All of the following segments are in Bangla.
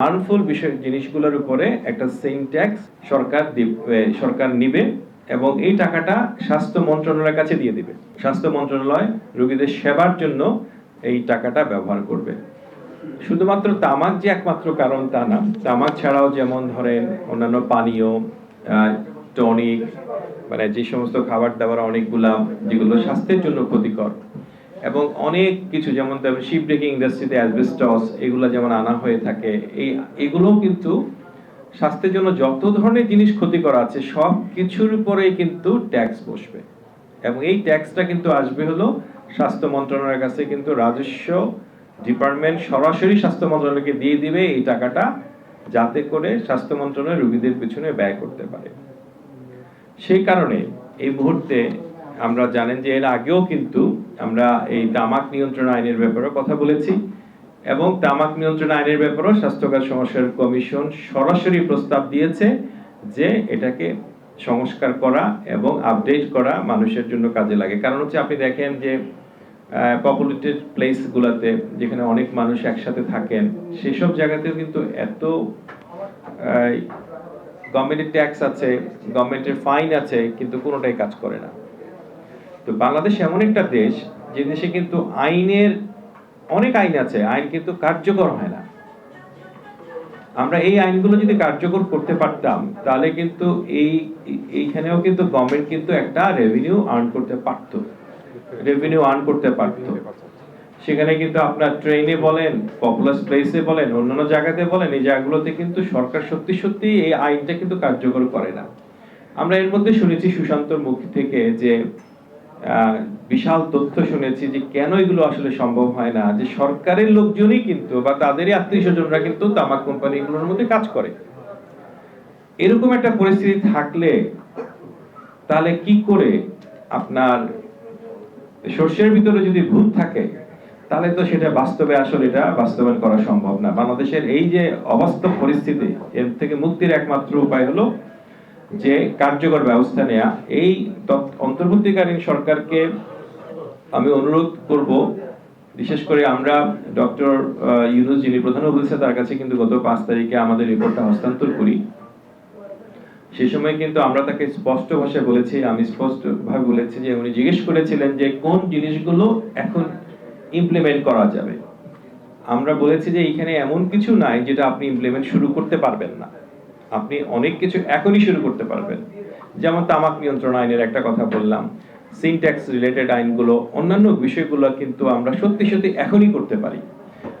হার্মফুল বিষয় জিনিসগুলোর উপরে একটা সেম ট্যাক্স সরকার সরকার নিবে এবং এই টাকাটা স্বাস্থ্য মন্ত্রণালয়ের কাছে দিয়ে দিবে। স্বাস্থ্য মন্ত্রণালয় রোগীদের সেবার জন্য এই টাকাটা ব্যবহার করবে। শুধুমাত্র তামাক যে একমাত্র কারণ তা না, তামাক ছাড়াও যেমন ধরেন অন্যান্য পানীয় টনিক মানে যে সমস্ত খাবার দাবার অনেকগুলা যেগুলো স্বাস্থ্যের জন্য ক্ষতিকর এবং অনেক কিছু, যেমন শিপ ব্রেকিং ইন্ডাস্ট্রিতে অ্যাসবেস্টস এগুলো যেমন আনা হয়ে থাকে, এই, এগুলোও কিন্তু স্বাস্থ্যের জন্য যত ধরনের জিনিস ক্ষতিকর আছে, সব কিছুর উপরেই কিন্তু ট্যাক্স বসবে। এবং এই ট্যাক্সটা কিন্তু আসবে হলো স্বাস্থ্য মন্ত্রণালয়ের কাছে কিন্তু রাজস্ব ডিপার্টমেন্ট সরাসরি স্বাস্থ্য মন্ত্রণালয়কে দিয়ে দিবে এই টাকাটা, যাতে করে স্বাস্থ্য মন্ত্রণালয় রোগীদের পিছনে ব্যয় করতে পারে। সেই কারণে এই মুহূর্তে আমরা জানেন যে এর আগেও কিন্তু আমরা এই তামাক নিয়ন্ত্রণ আইনের ব্যাপারে কথা বলেছি এবং তামাক নিয়ন্ত্রণ আইনের ব্যাপারেও স্বাস্থ্যকর সমস্যার কমিশন সরাসরি প্রস্তাব দিয়েছে যে এটাকে সংস্কার করা এবং আপডেট করা মানুষের জন্য কাজে লাগে। কারণ হচ্ছে আপনি দেখেন যে পপুলেটেড প্লেসগুলোতে যেখানে অনেক মানুষ একসাথে থাকেন, সেসব জায়গাতেও কিন্তু এত গভর্নমেন্টের ট্যাক্স আছে গভর্নমেন্টের ফাইন আছে, কিন্তু কোনোটাই কাজ করে না। তো বাংলাদেশ এমন একটা দেশ যে দেশে কিন্তু আইনের অনেক আইন আছে, আইন কিন্তু কার্যকর হয় না। আমরা এই আইনগুলো যদি কার্যকর করতে পারতাম, তাহলে কিন্তু এই, এইখানেও কিন্তু গভর্নমেন্ট কিন্তু একটা রেভিনিউ আর্ন করতে পারত। রেভিনিউ আর্ন করতে পারত। সেখানে কিন্তু আপনার ট্রেনে বলেন পপুলার প্লেসে বলেন, অন্যান্য জায়গাতে বলেন, এই জায়গাগুলোতে কিন্তু সরকার সত্যি সত্যি এই আইনটা কিন্তু কার্যকর করে না। আমরা এর মধ্যে শুনেছি সুশান্তর মুখ থেকে যে বিশাল তথ্য শুনেছি যে কেন এগুলো আসলে সম্ভব হয় না? যে সরকারের লোকজনই কিন্তু বা তাদেরই আত্মীয় স্বজনরা কিন্তু তামাক কোম্পানিগুলোর মধ্যে কাজ করে। এরকম একটা পরিস্থিতি থাকলে তাহলে কি করে আপনার শস্যের ভিতরে যদি ভূত থাকে, তাহলে তো সেটা বাস্তবে আসলে এটা বাস্তবায়ন করা সম্ভব না। বাংলাদেশের এই যে অবাস্তব পরিস্থিতি, এর থেকে মুক্তির একমাত্র উপায় হলো যে কার্যকর ব্যবস্থা নেওয়া এই অন্তর্বর্তীকালীন সরকারকে আমি অনুরোধ করব। বিশেষ করে আমরা ডক্টর ইউনুস যিনি প্রধান উপদেষ্টা, তার কাছে কিন্তু গত পাঁচ তারিখে আমাদের রিপোর্টটা হস্তান্তর করি। সেই সময় কিন্তু আমরা তাকে স্পষ্ট ভাষায় বলেছি, আমি স্পষ্ট ভাবে বলেছি যে উনি জিজ্ঞেস করেছিলেন যে কোন জিনিসগুলো এখন ইমপ্লিমেন্ট করা যাবে। আমরা বলেছি যে এখানে এমন কিছু নাই যেটা আপনি ইমপ্লিমেন্ট শুরু করতে পারবেন না। আপনি অনেক কিছু এখনই শুরু করতে পারবেন। যেমন তামাক নিয়ন্ত্রণ আইনের একটা কথা বললাম। সিনট্যাক্স রিলেটেড আইনগুলো, অন্যান্য বিষয়গুলো কিন্তু আমরা সত্যি সত্যি এখনই করতে পারি।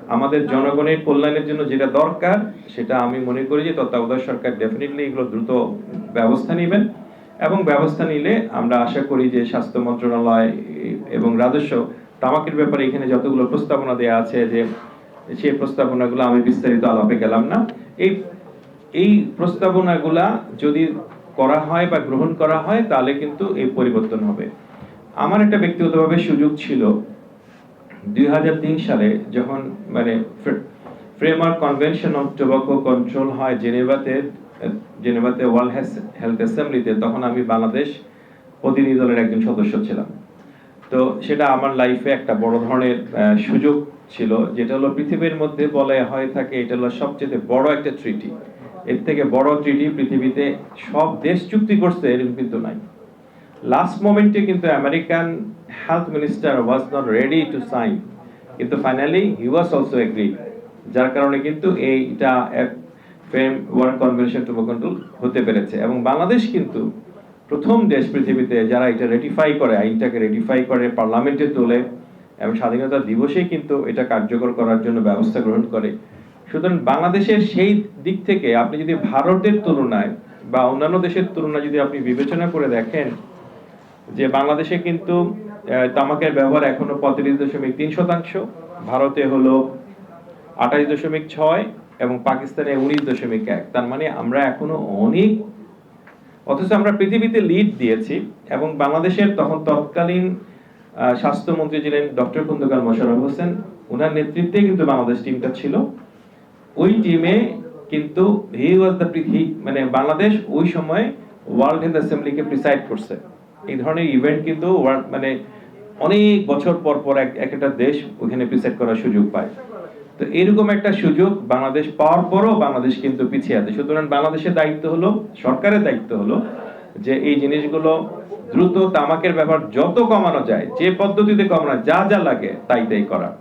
আমাদের জনগণের কল্যাণের জন্য যেটা দরকার, সেটা আমি মনে করি যে তত্ত্বাবধায়ক সরকার ডেফিনেটলি এগুলো দ্রুত ব্যবস্থা নেবেন। এবং ব্যবস্থা নিলে আমরা আশা করি যে স্বাস্থ্য মন্ত্রণালয় এবং রাজস্ব তামাকের ব্যাপারে এখানে যতগুলো প্রস্তাবনা দেওয়া আছে যে সেই প্রস্তাবনাগুলো আমি বিস্তারিত আলাপে গেলাম না। এই এই প্রস্তাবনাগুলা যদি করা হয় বা গ্রহণ করা হয়, তাহলে কিন্তু এই পরিবর্তন হবে। আমার একটা ব্যক্তিগতভাবে সুযোগ ছিল। দুই হাজার তিন সালে যখন মানে framework convention of tobacco control হয় জেনেভাতে জেনেভাতে ওয়ার্ল্ড হেলথ অ্যাসেম্বলিতে তখন আমি বাংলাদেশ প্রতিনিধি দলের একজন সদস্য ছিলাম। তো সেটা আমার লাইফে একটা বড় ধরনের সুযোগ ছিল। যেটা হলো পৃথিবীর মধ্যে বলে হয়ে থাকে, এটা হলো সবচেয়ে বড় একটা ট্রিটি এর থেকে বড় ট্রিটি পৃথিবীতে সব দেশ চুক্তি করছে এরকম কিন্তু নাই। লাস্ট মোমেন্টে কিন্তু American health minister was not ready to sign কিন্তু finally he was also agree যার কারণে কিন্তু এইটা framework convention to control হতে পেরেছে। এবং বাংলাদেশ কিন্তু প্রথম দেশ পৃথিবীতে যারা এটা রেটিফাই করে, আইনটাকে রেটিফাই করে পার্লামেন্টে তোলে, এবং স্বাধীনতা দিবসে কিন্তু এটা কার্যকর করার জন্য ব্যবস্থা গ্রহণ করে সুতরাং বাংলাদেশের সেই দিক থেকে আপনি যদি ভারতের তুলনায় বা অন্যান্য দেশের তুলনায় যদি আপনি বিবেচনা করে দেখেন যে বাংলাদেশে কিন্তু তামাকের ব্যবহার এখনও পঁয়ত্রিশ দশমিক তিন শতাংশ, ভারতে হলো আঠাশ দশমিক ছয় এবং পাকিস্তানে উনিশ দশমিক এক। তার মানে আমরা এখনও অনেক, অথচ আমরা পৃথিবীতে লিড দিয়েছি এবং বাংলাদেশের তখন তৎকালীন স্বাস্থ্যমন্ত্রী ছিলেন ডক্টর খন্দকার মোশাররফ হোসেন। ওনার নেতৃত্বে কিন্তু বাংলাদেশ টিমটা ছিল। ওই টিমে কিন্তু হি ওয়াজ দ্য মানে বাংলাদেশ ওই সময় ওয়ার্ল্ড হেলথ অ্যাসেম্বলিকে প্রিসাইড করছে। এই ধরনের ইভেন্ট কিন্তু world- মানে অনেক বছর পর পর এক একটা দেশ ওখানে প্রিসাইড করার সুযোগ পায়। তো এরকম একটা সুযোগ বাংলাদেশ পাওয়ার পরও বাংলাদেশ কিন্তু পিছিয়ে আছে। সুতরাং বাংলাদেশের দায়িত্ব হলো, সরকারের দায়িত্ব হলো যে এই জিনিসগুলো দ্রুত তামাকের ব্যবহার যত কমানো যায়, যে পদ্ধতিতে কমানো যা যা লাগে তাই তাই করা।